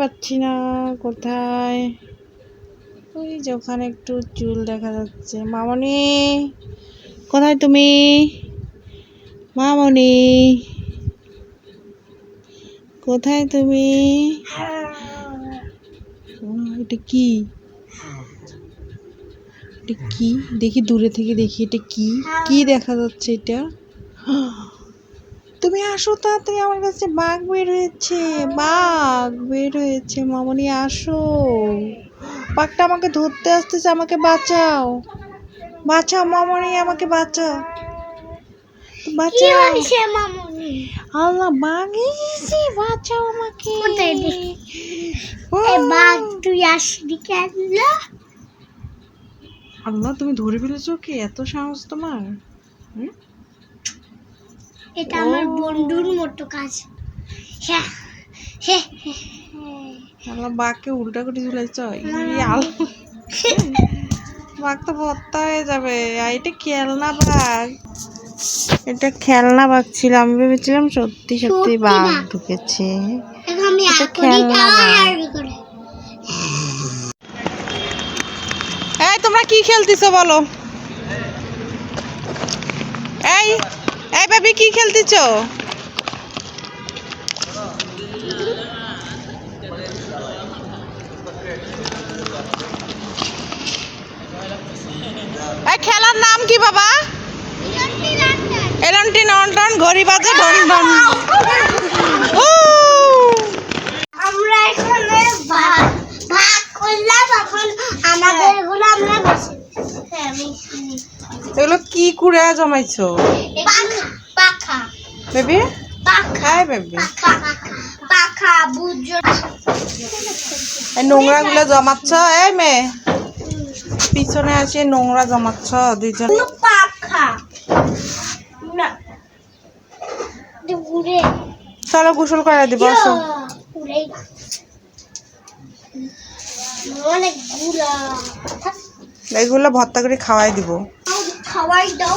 পাচ্ছি না, কোথায়? ওই যে ওখানে একটু চুল দেখা যাচ্ছে। মামনি, কোথায় তুমি? মামনি, কোথায় তুমি? এটা কি? এটা কি? দেখি দূরে থেকে দেখি, এটা কি? কি দেখা যাচ্ছে এটা? তুমি আসো তাড়াতাড়ি আমার কাছে বাঘ বের হয়েছে বাঘ বের হয়েছে মামনি আসো। বাঘটা আমাকে ধরতে আসতেছে আমাকে বাঁচাও। বাঁচাও মামনি আমাকে বাঁচাও। আল্লাহ বাঘ এসেছে বাঁচাও আমাকে। বাঘ তুই আসবি কেন? আল্লাহ তুমি ধরে ফেলেছো কি? এত সাহস তোমার? হুম? এটা আমার। বন্ধুর মতো কাজ। হ্যাঁ হ্যাঁ আল্লাহ বাঘকে উল্টা করে ঝুলাইছ? বাঘ তো ভর্তা হয়ে যাবে। আর এটা খেলনা বাঘ। এটা খেলনা বাঘ ছিল। আমি ভেবেছিলাম সত্যি সত্যি বাঘ বাঘ। ঢুকেছে। এটা খেলনা বাঘ। এই তোমরা কি খেলতেছো বলো? এই এই বেবি কি খেলতেছো? খেলার নাম কি বাবা? এলন্টি নন্টন ঘড়ি বাজে, ডন ডন। আমরা এখানে ভাগ করলাম আমাদের এগুলো কি কুড়ে জমাইছো? বেবি? পাখা বেবি। এই নোংরা গুলো জমাচ্ছ এই মেয়ে? পিছনে আসে নোংরা জমাচ্ছ দুইজন। চলো গোসল করে দিব এগুলো ভর্তা করে খাওয়াই দিব। খাওয়াই দাও।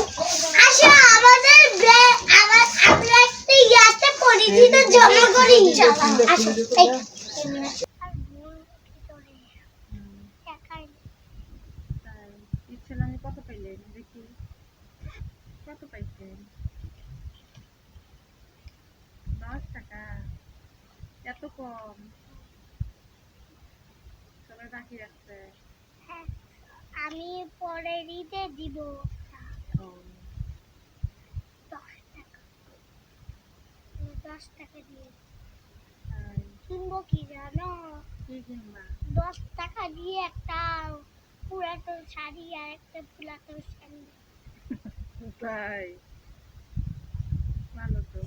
আচ্ছা আমাদের আমার আমরা একটা ইয়াতে পরিচিত জমা করি কত পাইলেন কত দশ টাকা কম সবাই বাকি আমি পরে দিতে দিব দশ টাকা আমি দিয়ে। কিনবো কি জানো? দশ টাকা দিয়ে একটা পুরাতন শাড়ি আর একটা পুরাতন শাড়ি তাই? ভালো তো।